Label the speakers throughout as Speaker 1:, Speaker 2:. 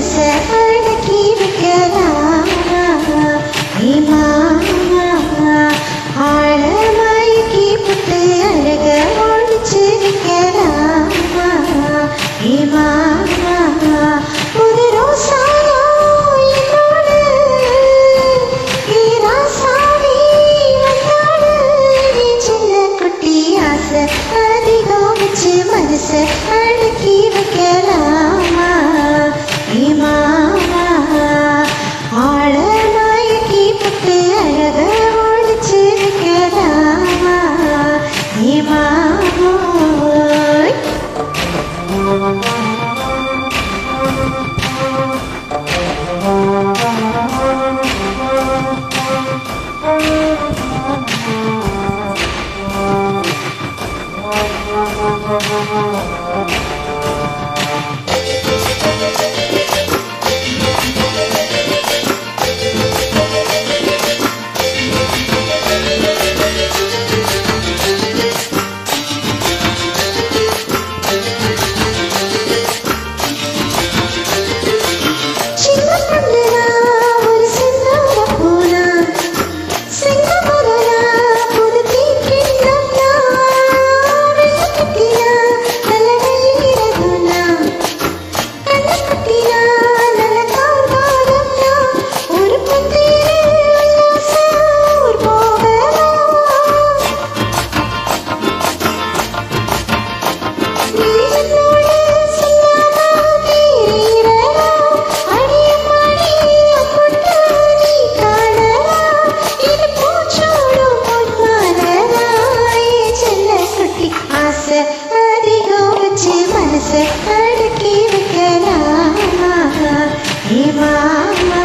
Speaker 1: to say Thank you. 妈妈。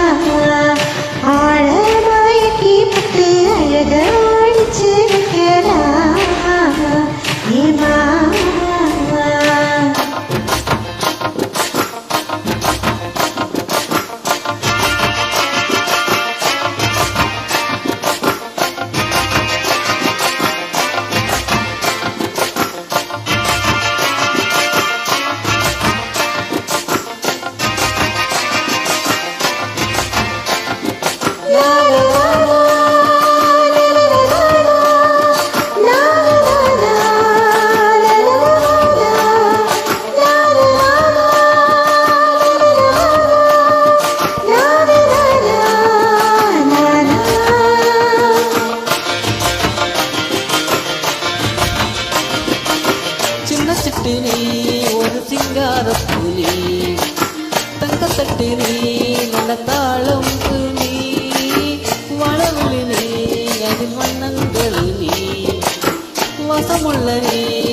Speaker 1: பொட்டு புலி. தங்கத்தட்டு நீ நடத்தாளம் துணி வளவுளி நீ அதில் வண்ணங்கள் நீ. வசமுள்ள நீ.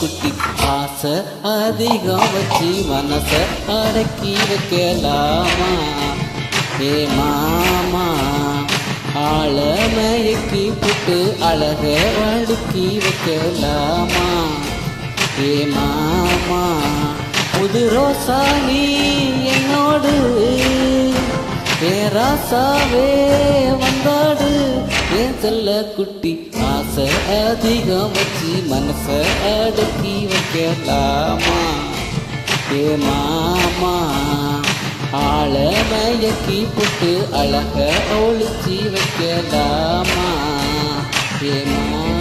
Speaker 1: குட்டி ஆசை அதிகம் வச்சு மனச அடக்கி வைக்கலாமா? ஏ மாமா ஆழமயக்கி புட்டு அழக வழுக்கி வைக்கலாமா? ஏ மாமா புது ரோசா நீ என்னோடு ஏ ராசாவே வந்தாடு ஏன் செல்ல குட்டி ஆசை அதிகம் வச்சு மனச அடக்கி வைக்கலாமா? ஏ மாமா ஆள மயக்கி போட்டு அழக ஒழிச்சி வைக்கலாமா? ஏ மாமா